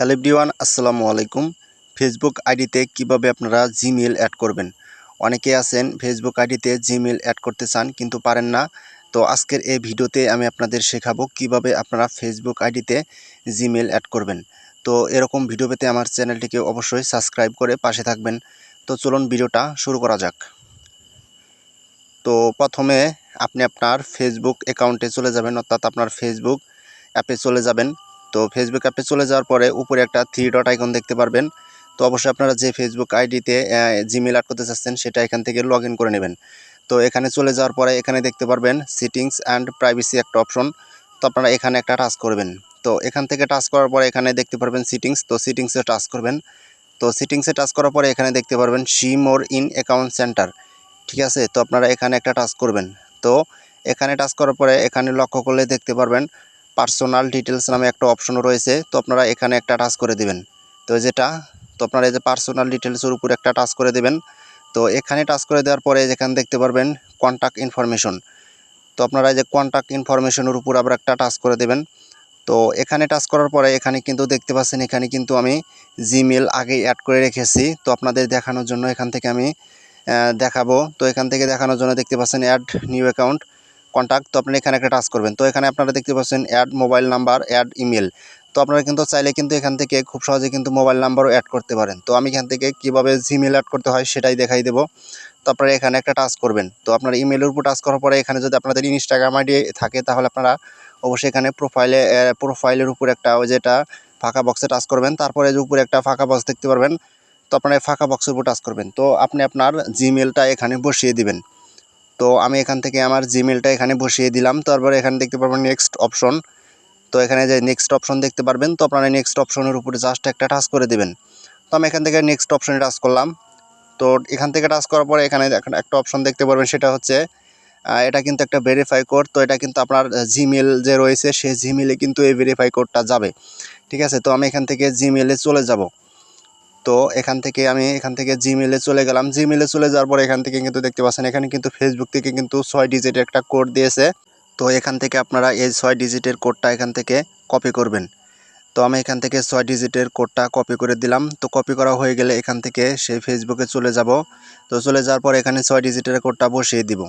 Hello everyone, আসসালামু আলাইকুম। Facebook আইডিতে কীভাবে আপনারা জিমেল অ্যাড করবেন? অনেকে আছেন ফেসবুক আইডিতে জিমেল অ্যাড করতে চান কিন্তু পারেন না। তো আজকের এই ভিডিওতে আমি আপনাদের শেখাবো কীভাবে আপনারা ফেসবুক আইডিতে জিমেল অ্যাড করবেন। তো এরকম ভিডিও পেতে আমার চ্যানেলটিকে অবশ্যই সাবস্ক্রাইব করে পাশে থাকবেন। তো চলুন ভিডিওটা শুরু করা যাক। তো প্রথমে আপনি আপনার ফেসবুক অ্যাকাউন্টে চলে যাবেন, অর্থাৎ আপনার ফেসবুক অ্যাপে চলে যাবেন। তো ফেসবুক অ্যাপে চলে যাওয়ার পরে উপরে একটা থ্রি ডট আইকন দেখতে পারবেন। তো অবশ্যই আপনারা যে ফেসবুক আইডিতে জিমেল অ্যাড করতে চাচ্ছেন, সেটা এখান থেকে লগ করে নেবেন। তো এখানে চলে যাওয়ার পরে এখানে দেখতে পারবেন সিটিংস অ্যান্ড প্রাইভেসি একটা অপশন তো আপনারা এখানে একটা টাচ করবেন। তো এখান থেকে টাচ করার পরে এখানে দেখতে পারবেন সিটিংস তো সিটিংসে টাচ করবেন। তো সিটিংসে টাচ করার পরে এখানে দেখতে পারবেন see more in account centre ঠিক আছে? তো আপনারা এখানে একটা টাচ করবেন। তো এখানে টাচ করার পরে এখানে লক্ষ্য করলে দেখতে পারবেন পার্সোনাল ডিটেলস নামে একটা অপশন রয়েছে, তো আপনারা এখানে একটা টাচ করে দিবেন। তো যেটা, তো আপনারা এই যে পার্সোনাল ডিটেলসের উপর একটা টাচ করে দেবেন। তো এখানে টাচ করে দেওয়ার পরে যেখানে দেখতে পারবেন কন্ট্যাক্ট ইনফরমেশন তো আপনারা এই যে কন্ট্যাক্ট ইনফরমেশনের উপর আবার একটা টাচ করে দেবেন। তো এখানে টাচ করার পরে এখানে কিন্তু দেখতে পাচ্ছেন, এখানে কিন্তু আমি জিমেল আগে অ্যাড করে রেখেছি। তো আপনাদের দেখানোর জন্য এখান থেকে আমি দেখাবো। তো এখান থেকে দেখানোর জন্য দেখতে পাচ্ছেন অ্যাড নিউ অ্যাকাউন্ট কন্ট্যাক্ট তো আপনি এখানে একটা টাচ করবেন। তো এখানে আপনারা দেখতে পাচ্ছেন add mobile number add email তো আপনারা কিন্তু চাইলে কিন্তু এখান থেকে খুব সহজে কিন্তু মোবাইল নাম্বারও অ্যাড করতে পারেন। তো আমি এখান থেকে কীভাবে জিমেল অ্যাড করতে হয় সেটাই দেখাই দেবো। তো আপনারা এখানে একটা টাচ করবেন। তো আপনার ইমেলের উপর টাচ করার পরে এখানে যদি আপনাদের ইনস্টাগ্রাম আইডি থাকে, তাহলে আপনারা অবশ্যই এখানে প্রোফাইলে প্রোফাইলের উপর একটা ওই যেটা ফাঁকা বক্সে টাচ করবেন। তারপরে উপরে একটা ফাঁকা বক্স দেখতে পারবেন। তো আপনারা ফাঁকা বক্সের উপর টাচ করবেন। তো আপনি আপনার জিমেলটা এখানে বসিয়ে দিবেন। তো আমি এখান থেকে আমার জিমেলটা এখানে বসিয়ে দিলাম। তারপরে এখানে দেখতে পারবেন নেক্সট অপশন তো এখানে যে নেক্সট অপশন দেখতে পারবেন, তো আপনারা নেক্সট অপশনের উপরে জাস্ট একটা টাচ করে দেবেন। তো আমি এখান থেকে নেক্সট অপশনে টাচ করলাম। তো এখান থেকে টাচ করার পরে এখানে একটা অপশন দেখতে পারবেন, সেটা হচ্ছে এটা কিন্তু একটা ভেরিফাই কোড তো এটা কিন্তু আপনার জিমেল যে রয়েছে, সেই জিমেলে কিন্তু এই ভেরিফাই কোডটা যাবে। ঠিক আছে? তো আমি এখান থেকে জিমেলে চলে যাব। তো এখান থেকে আমি এখান থেকে জিমেলে চলে গেলাম। জিমেলে চলে যাওয়ার পর এখান থেকে কিন্তু দেখতে পাচ্ছেন, এখানে কিন্তু ফেসবুক থেকে কিন্তু ছয় ডিজিটের একটা কোড দিয়েছে। তো এখান থেকে আপনারা এই ছয় ডিজিটের কোডটা এখান থেকে কপি করবেন। তো আমি এখান থেকে ছয় ডিজিটের কোডটা কপি করে দিলাম। তো কপি করা হয়ে গেলে এখান থেকে সেই ফেসবুকে চলে যাব। তো চলে যাওয়ার পর এখানে ছয় ডিজিটের কোডটা বসিয়ে দিব।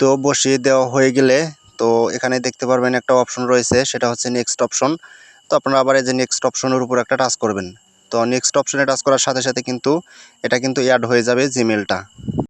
তো বসিয়ে দেওয়া হয়ে গেলে তো এখানে দেখতে পারবেন একটা অপশন রয়েছে, সেটা হচ্ছে নেক্সট অপশন তো আপনারা আবার এই যে নেক্সট অপশনের উপর একটা টাচ করবেন। তো নেক্সট অপশানে টাচ করার সাথে সাথে কিন্তু এটা কিন্তু অ্যাড হয়ে যাবে জিমেলটা